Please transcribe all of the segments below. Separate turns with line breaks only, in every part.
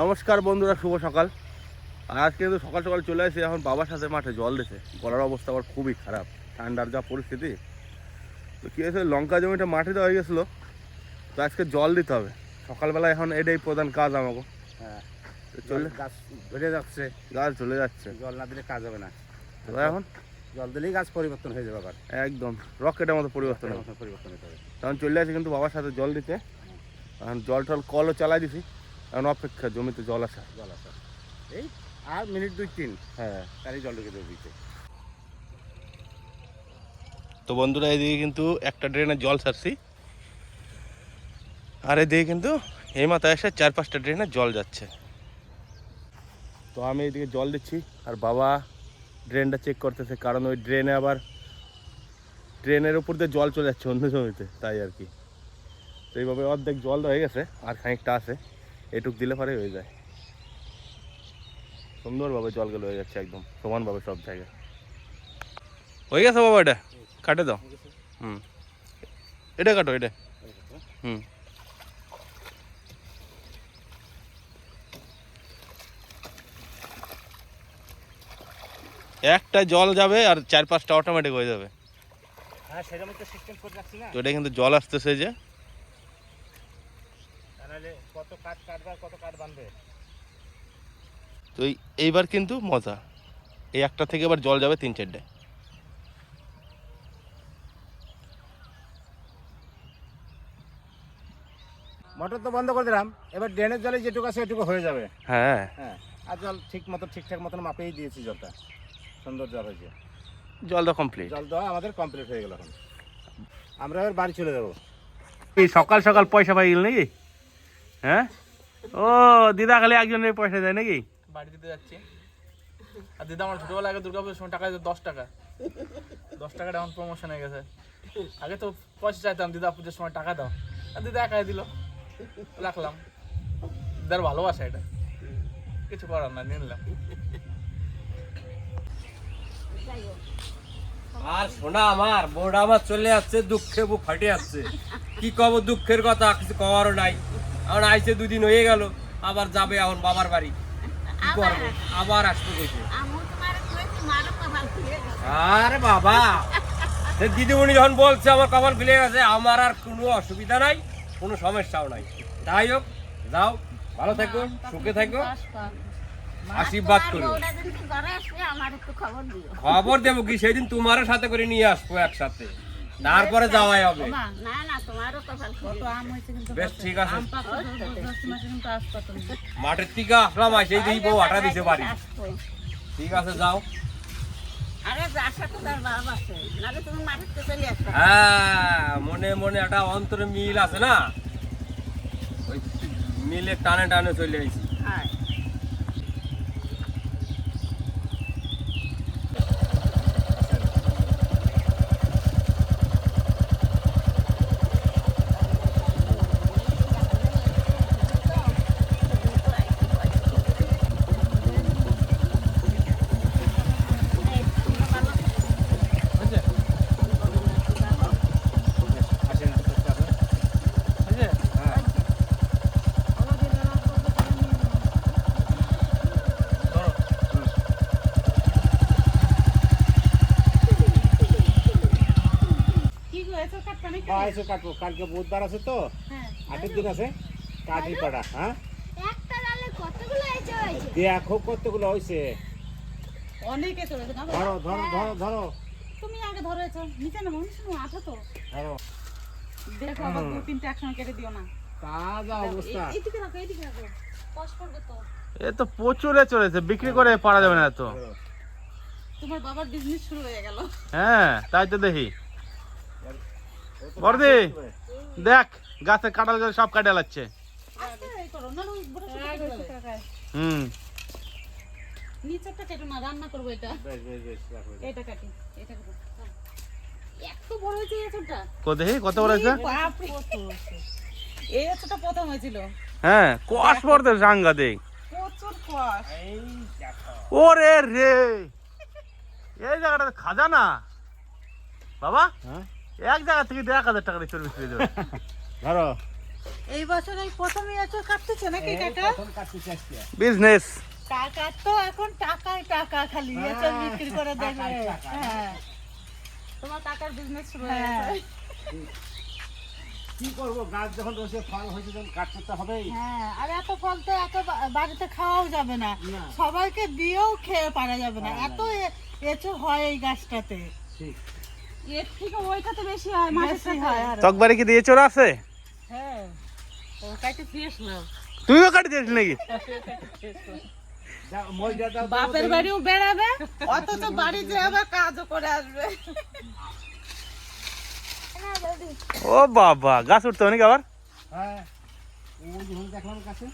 নমস্কার বন্ধুরা শুভ সকাল। আর আজকে কিন্তু সকাল সকাল চলে আসি এখন বাবার সাথে মাঠে জল দিতে। গলার অবস্থা আবার খুবই খারাপ ঠান্ডার যা পরিস্থিতি। তো কী হয়েছে লঙ্কা জমিটা মাঠে দেওয়া হয়ে গেছিল তো আজকে জল দিতে হবে। সকালবেলা এখন এটাই প্রধান কাজ আমাকে
হ্যাঁ।
তো চলে
গাছ বেড়ে যাচ্ছে।
গাছ চলে যাচ্ছে।
জল না দিলে কাজ হবে না।
তো এখন?
জল দিলেই গাছ পরিবর্তন হয়ে যাবে আবার।
একদম রকেটের মতো পরিবর্তন হবে।
পরিবর্তন হতে হবে
তখন চলে আসি কিন্তু বাবার সাথে জল দিতে। এখন জল টল কলও চালাই দিছি। এখন অপেক্ষা জমিতে জল আসা।
জল আসা। এই আর মিনিট দুই তিন।
হ্যাঁ।
তারই জল ঢুকে দেবে দিতে
তো বন্ধুরা এদিকে কিন্তু একটা ড্রেনে জল ছাড়ছি। আর এদিকে কিন্তু এই মাথায় এসে চার পাঁচটা ড্রেনে জল যাচ্ছে। তো আমি এদিকে জল দিচ্ছি আর বাবা ড্রেনটা চেক করতেছে কারণ ওই ড্রেনে আবার ড্রেনের উপর দিয়ে জল চলে যাচ্ছে অন্য জমিতে তাই আর কি। তো এইভাবে অর্ধেক জল হয়ে গেছে আর খানিকটা আছে। এটুক দিলে পরে হয়ে যায়। সুন্দরভাবে জলগুলো হয়ে যাচ্ছে একদম সমানভাবে সব জায়গায়। হয়ে গেছে বাবা এটা? কাটে দাও। হুম। এটা কাটো এটা। হুম। একটা জল যাবে আর চার পাঁচটা অটোমেটিক হয়ে যাবে।
হ্যাঁ সেরকম তো সিস্টেম করে রাখছি না।
তো এটা কিন্তু জল আসতেছে যে।
কত কাঠ কাটবে কত কাঠ বাঁধবে
তো এইবার কিন্তু মজা। এই একটা থেকে এবার জল যাবে তিন চারটে।
মোটর তো বন্ধ করে দিলাম। এবার ড্রেনের জলে যেটুকু আছে এটুকু হয়ে যাবে।
হ্যাঁ।
হ্যাঁ। আর জল ঠিক মতো ঠিকঠাক মতন মাপেই দিয়েছি জলটা। সুন্দর জল হয়েছে।
জলটা কমপ্লিট
জল দেওয়া আমাদের কমপ্লিট হয়ে গেল এখন। আমরা এবার বাড়ি চলে যাব।
এই সকাল সকাল পয়সা পাই গেল নাকি? হ্যাঁ? ও দিদা খালি একজনের পয়সা দেয় নাকি?
বাড়ি দিতে যাচ্ছি। আর দিদা আমার ছোটবেলা আগে দুর্গা পুজোর সময় টাকা দিত দশ টাকা। দশ টাকাটা এখন প্রমোশন হয়ে গেছে। আগে তো পয়সা চাইতাম দিদা পুজোর সময় টাকা দাও। আর দিদা একাই দিল। রাখলাম। দিদার ভালোবাসা এটা। কিছু করার না নিয়ে নিলাম।
আর শোনা আমার বোর্ড আমার চলে যাচ্ছে দুঃখে বুক ফাটে যাচ্ছে। কি কব দুঃখের কথা কিছু কওয়ারও নাই। এখন আইসে দুদিন হয়ে গেল আবার যাবে এখন বাবার বাড়ি। কি করব? আবার আসবে কইছে।
গেছে।
আরে বাবা! দিদিমণি যখন বলছে আমার কপাল খুলে গেছে আমার আর কোনো অসুবিধা নাই কোনো সমস্যাও নাই। যাই হোক যাও ভালো থাকো সুখে থাকো। আশীর্বাদ করো।
খবর
দেবো কি? সেদিন তোমারও সাথে করে নিয়ে আসব একসাথে। তারপরে যাওয়াই হবে।
না না তোমারও কপাল খুলে
বেশ ঠিক আছে। মাঠের থেকে আসলাম সেই দিই বউ আটা দিতে পারি ঠিক আছে যাও।
আরে আশা তো তার বাপ আছে। নাহলে তুমি মাঠে চলে আসবে
হ্যাঁ মনে মনে একটা অন্তরে মিল আছে না? ওই মিলে টানে টানে চলে আইছি
হ্যাঁ
আসেন আস্তে আস্তে আসেন। হ্যাঁ
কি গো এত
হ্যাঁ কাটবো কালকে বুধবার আছে তো?
হ্যাঁ
আটের দিন আছে? কাঠি পাড়া হ্যাঁ?
একটা ডালে কতগুলো এসে হয়েছে?
দেখো কতগুলো হয়েছে
অনেকে চলেছে
ধরো ধরো ধরো ধরো।
তুমি আগে ধরেছো নিচে না মনে আঠা তো?
ধরো।
দেখো আবার দু তিনটা একসঙ্গে কেটে দিও না।
তাজা অবস্থা।
রাখো রাখো। কষ্ট পড়বে তো।
এ তো প্রচুরে চলেছে বিক্রি করে পারা যাবে না তো
তোমার বাবার বিজনেস শুরু হয়ে গেল।
হ্যাঁ তাই তো দেখি। বর্দি দেখ গাছের কাঁঠাল গাছ সব কাটে লাগছে হুম।
নিচেরটা কেটো না রান্না করব এটা।
বেশ বেশ বেশ রাখো।
এটা। কাটি এটা হ্যাঁ। এত বড় হয়েছে এতটা
কো দেখি কত বড় হয়েছে?
এই এতটা প্রথম হয়েছিল।
হ্যাঁ কষ পড়তে সাংঘা দেখ
প্রচুর কষ।
এই
ওরে রে। এই জায়গাটা খাজা না? বাবা?
হ্যাঁ?
এক জায়গা থেকে এক হাজার টাকা দিয়ে চর্বি ফিরে দেবে।
ধরো।
এই বছর এই প্রথমই এঁচড় কাটতেছে নাকি কাকা?
বিজনেস
কাকার তো এখন টাকাই টাকা খালি এঁচড় বিক্রি করে দেবে। হ্যাঁ।
তোমার কাকার বিজনেস শুরু হয়ে।
হ্যাঁ
গেছে।
কি করব গাছ যখন রয়েছে ফল হয়েছে তখন কাটতে তো হবেই।
হ্যাঁ আর এত ফল তো এত বাড়িতে খাওয়াও যাবে না। সবাইকে দিয়েও খেয়ে পারা যাবে না। এত এঁচড় হয় এই গাছটাতে।
এর থেকে ওইটাতে বেশি হয় মাঠের
হয়
তকবারে কি দিয়ে চোর আছে?
হ্যাঁ ও
কাটি দিয়েছিস নাকি?
বাপের বাড়িও বেড়াবে অথচ বাড়ি যে আবার কাজও করে আসবে।
ও বাবা গাছ উঠতে হবে নাকি আবার?
হ্যাঁ দেখলাম কাছে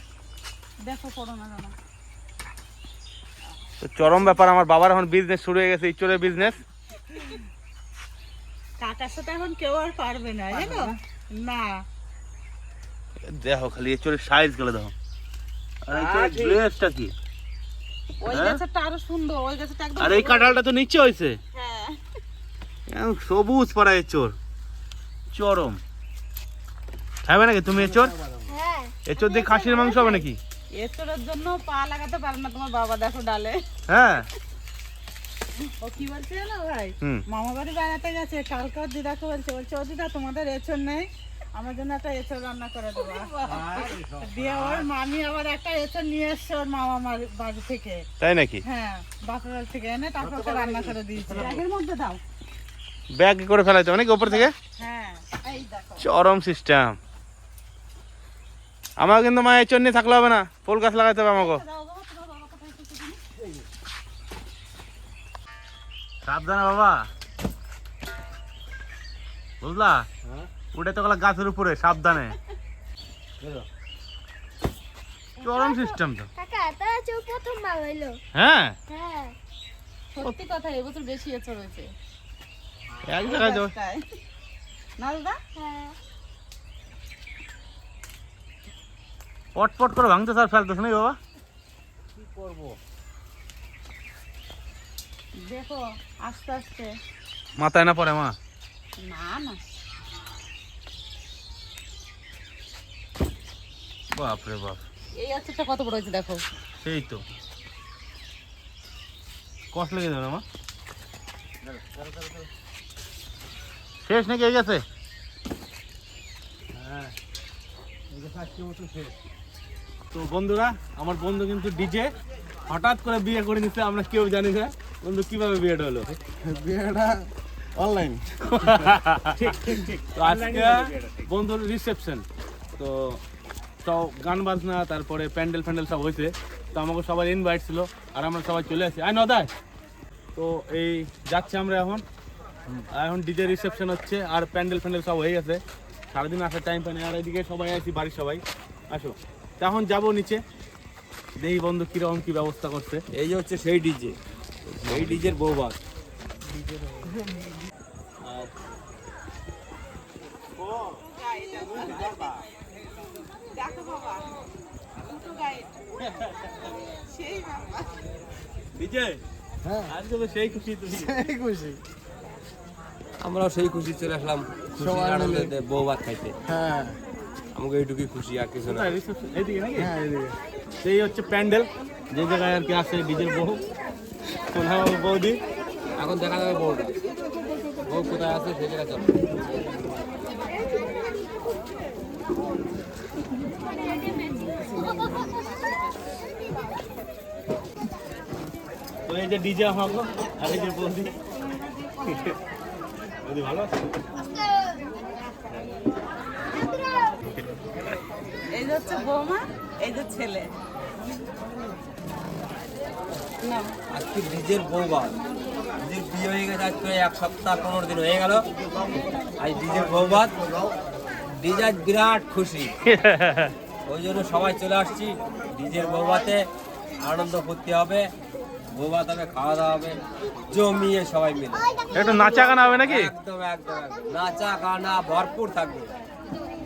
দেখো করোনা না
তো চরম ব্যাপার আমার বাবার এখন বিজনেস শুরু হয়ে গেছে ইচোরের বিজনেস
কাকার সাথে এখন কেউ আর পারবে না জানো? না?
দেখো খালি ইচোরের সাইজগুলো দেখো। আর ইচোরের ব্লেসটা কি?
ওই
হ্যাঁ?
গাছটা আরও সুন্দর ওই গাছটা একদম
আর এই কাঁঠালটা তো নিচে হয়েছে?
হ্যাঁ।
সবুজ পাড়া এচোর চরম। খাবে নাকি তুমি এচোর
হ্যাঁ।
এচোর দিয়ে খাসির মাংস হবে নাকি?
এসরের জন্য পা লাগাতে পারে না তোমার বাবা দেখো ডালে।
হ্যাঁ?
ও কি বলছে জানো ভাই? মামা বাড়ি বেড়াতে গেছে কালকে ওর দিদাকে বলছে বলছে ও দিদা তোমাদের এঁচড় নেই আমার জন্য একটা এঁচড় রান্না করে দেবো। দিয়ে ওর মামি আবার একটা এঁচড় নিয়ে এসছে ওর মামা বাড়ি থেকে।
তাই নাকি?
হ্যাঁ বাপের থেকে এনে তারপর ওকে রান্না করে দিয়েছে। ব্যাগের মধ্যে দাও।
ব্যাগ করে ফেলাইতে থেকে?
হ্যাঁ এই দেখো।
চরম সিস্টেম। আমার কিন্তু মা এচোর নিয়ে থাকলে হবে না। ফুল গাছ লাগাইতে হবে আমাকে সাবধানে বাবা। বুঝলা? উঠে তো গেলা গাছের উপরে সাবধানে। চরম সিস্টেম তো।
কাকা তারা চৌ প্রথমবার হইল।
হ্যাঁ?
হ্যাঁ।
সত্যি কথা এবছর বেশি হয়েছে।
এক জায়গায় যাও।
হ্যাঁ।
পট করে ভাঙতে স্যার ফেলতেছ নাকি বাবা?
কি করব?
দেখো আস্তে আস্তে।
মাথায় না পড়ে মা?
না না।
বাপ রে বাপ।
এই আচারটা কত বড় হয়েছে দেখো।
সেই তো। কষ্ট লেগে যাবে মা? শেষ নাকি এই গেছে?
হ্যাঁ
তো বন্ধুরা আমার বন্ধু কিন্তু ডিজে হঠাৎ করে বিয়ে করে নিচ্ছে আমরা কেউ জানি না। বন্ধু কীভাবে বিয়েটা হলো?
বিয়েটা অনলাইন
তো আজকে বন্ধুর রিসেপশন তো তো গান বাজনা তারপরে প্যান্ডেল ফ্যান্ডেল সব হয়েছে। তো আমাকে সবাই ইনভাইট ছিল আর আমরা সবাই চলে আসি। আয় নদায়। তো এই যাচ্ছি আমরা এখন। এখন ডিজে রিসেপশন হচ্ছে আর প্যান্ডেল ফ্যান্ডেল সব হয়ে গেছে। সারাদিন আসার টাইম পাই আর এদিকে সবাই আছি বাড়ির সবাই। আসো। তো এখন যাব নিচে। দেখি বন্ধু কীরকম কি ব্যবস্থা করছে।
এই যে হচ্ছে সেই ডিজে সেই ডিজের
হ্যাঁ
আজকে তো সেই খুশি তুমি
এই খুশি
আমরাও সেই খুশি চলে আসলাম বউ ভাত খাইতে
হ্যাঁ
আমাকে এইটুকুই খুশি আর কিছু না
হ্যাঁ
সেই হচ্ছে প্যান্ডেল যে জায়গায় আর কি আছে ডিজের বউ সোনা বৌদি?
এখন দেখা যাবে বউটা বউ কোথায় আছে সে জায়গায় চলো।
এই যে ডিজে আমাকে আর এই যে বৌদি। বৌদি ভালো আছে?
এই যে হচ্ছে বৌমা এই যে ছেলে।
আজকে ডিজের বৌবাস ডিজের বিয়ে হয়ে গেছে আজ প্রায় এক সপ্তাহ পনেরো দিন হয়ে গেল। আজ ডিজের বৌবাত ডিজে আজ বিরাট খুশি। ওই জন্য সবাই চলে আসছি। ডিজের বৌবাতে আনন্দ করতে হবে। বৌবাত হবে খাওয়া দাওয়া হবে। জমিয়ে সবাই মিলে।
একটু নাচা গানা হবে নাকি?
একদম একদম একদম। নাচা গানা ভরপুর থাকবে।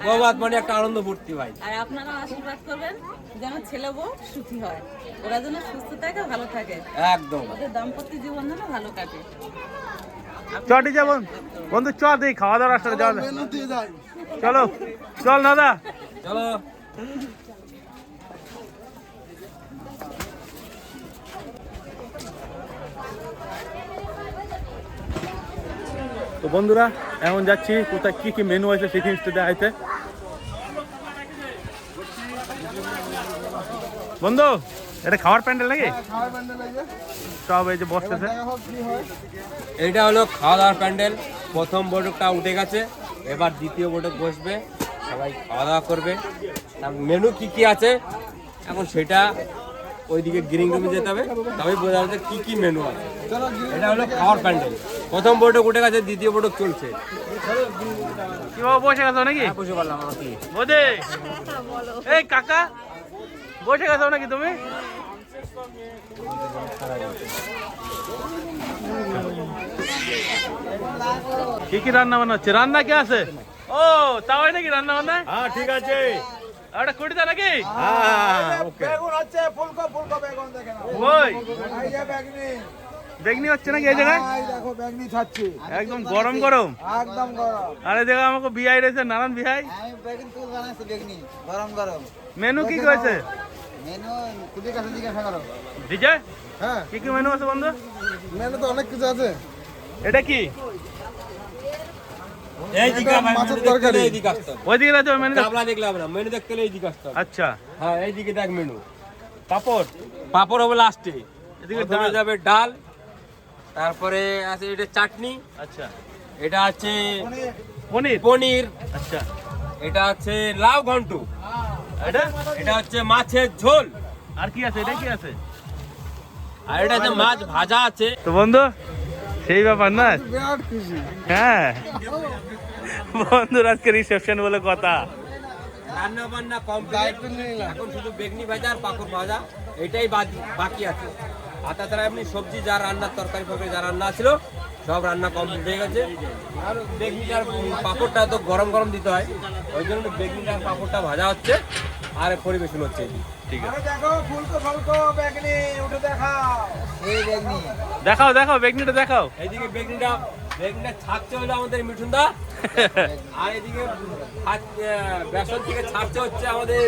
বৌবাত মানে একটা আনন্দ ভর্তি ভাই।
আর আপনারা আশীর্বাদ করবেন যেন ছেলে বউ সুখী হয়। ওরা যেন সুস্থ থাকে ভালো থাকে।
একদম।
ওদের দাম্পত্য জীবন যেন ভালো কাটে।
চটি যেমন বন্ধু। চল দেখি খাওয়া দাওয়ার যাওয়া চলো চল দাদা।
চলো।
তো বন্ধুরা এখন যাচ্ছি কোথায় কি কি মেনু আছে সেই জিনিসটা দেখাইতে। বন্ধু এটা খাওয়ার প্যান্ডেল নাকি? সব এই যে বসতেছে।
এইটা হলো খাওয়া দাওয়ার প্যান্ডেল। প্রথম বৈঠকটা উঠে গেছে এবার দ্বিতীয় বৈঠক বসবে সবাই খাওয়া দাওয়া করবে মেনু কি কি আছে? এখন সেটা ওইদিকে গ্রিন রুমে যেতে হবে। তবে বোঝা যাচ্ছে কি কি মেনু আছে। এটা হলো খাওয়ার প্যান্ডেল প্রথম বৈঠক উঠে গেছে দ্বিতীয় বৈঠক চলছে।
কি বাবা বসে গেছো নাকি?
বুঝতে পারলাম কি
বোধে এই কাকা বসে গেছো নাকি তুমি? কি কি রান্না বান্না হচ্ছে রান্না কে আছে? ও তাও নাকি রান্না বান্না?
হ্যাঁ ঠিক আছে।
ওটা কুড়িটা নাকি?
হ্যাঁ ওকে।
ওই। বেগনি। হচ্ছে নাকি এই জায়গায়?
দেখো ব্যাগনি ছাড়ছি।
একদম গরম গরম।
একদম গরম।
আরে দেখো আমাকে বিহাই রয়েছে নানান বিহাই।
আমি বেগনি তুল বানাচ্ছি বেগনি গরম গরম।
মেনু কি কি হয়েছে?
মেনু খুবই কাছে জিজ্ঞাসা করো।
ডিজে?
হ্যাঁ।
কি কি মেনু আছে বন্ধু?
মেনু তো অনেক কিছু আছে।
এটা কি?
মাছের তরকারি।
আসতে হবে।
ওইদিকে আছে মেনু
কাবলা দেখলে না মেনু দেখতে হলে এইদিকে আসতে
আচ্ছা।
হ্যাঁ এইদিকে দেখ মেনু
পাপড়।
পাপড় হবে লাস্টে
এদিকে ডাল।
যাবে ডাল তারপরে আছে এটা চাটনি।
আচ্ছা।
এটা আছে
পনির।
পনির।
আচ্ছা।
এটা আছে লাউ ঘন্ট।
এটা?
এটা হচ্ছে মাছের ঝোল।
আর কি আছে? এটা কি আছে?
আর এটা আছে মাছ ভাজা আছে।
তো বন্ধু সেই ব্যাপার না? হ্যাঁ। বন্ধুর আজকে রিসেপশন বলে কথা।
রান্না বান্না কমপ্লিট এখন শুধু বেগনি ভাজা আর পাঁপড় ভাজা এটাই বাকি আছে। আর তাছাড়া এমনি সবজি যা রান্নার তরকারি ফরকারি যা রান্না ছিল সব রান্না কমপ্লিট হয়ে গেছে। আর বেগনিটার পাঁপড়টা তো গরম গরম দিতে হয়। ওই জন্য বেগনিটার পাঁপড়টা ভাজা হচ্ছে। আর পরিবেশন হচ্ছে।
ঠিক আছে।
দেখো ফুলকো ফুলকো বেগনি উঠে দেখাও। এই বেগনি।
দেখাও দেখাও বেগনিটা দেখাও।
এইদিকে বেগনিটা বেগনিটা ছাড়ছে হলো আমাদের মিঠুনদা। আর এদিকে বেসন থেকে ছাড়ছে হচ্ছে আমাদের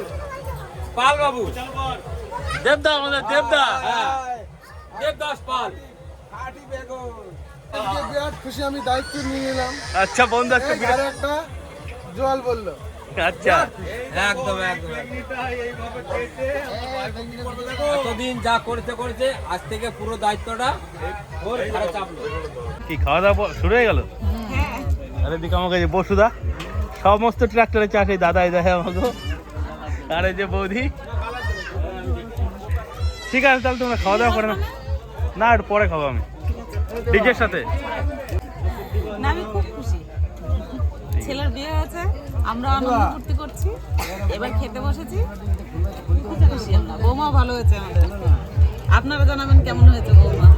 পাল বাবু
দেবদা আমাদের দেবদা।
হ্যাঁ দেবদাস পাল।
খাটি বেগুন। আজকে বিরাট খুশি আমি দায়িত্ব নিয়ে নিলাম
আচ্ছা বন্ধু
একটা জল বলল।
আচ্ছা।
একদম একদম এতদিন যা করেছে করেছে আজ থেকে পুরো দায়িত্বটা ওর ঘাড়ে চাপলো।
কি খাওয়া দাওয়া শুরু হয়ে গেল? আরে দিকে আমাকে যে বসুদা সমস্ত ট্রাক্টরে চাষে দাদাই দেখে আমাকে। আরে যে বৌদি। ঠিক আছে তাহলে তোমরা খাওয়া দাওয়া করে না না একটু পরে খাব আমি। ডিজের সাথে।
না আমি খুব খুশি। ছেলের বিয়ে হয়েছে আমরা আনন্দ ফুর্তি করছি এবার খেতে বসেছি। খুব খুশি আমরা। বৌমাও ভালো হয়েছে আমাদের। আপনারা জানাবেন কেমন হয়েছে বৌমা?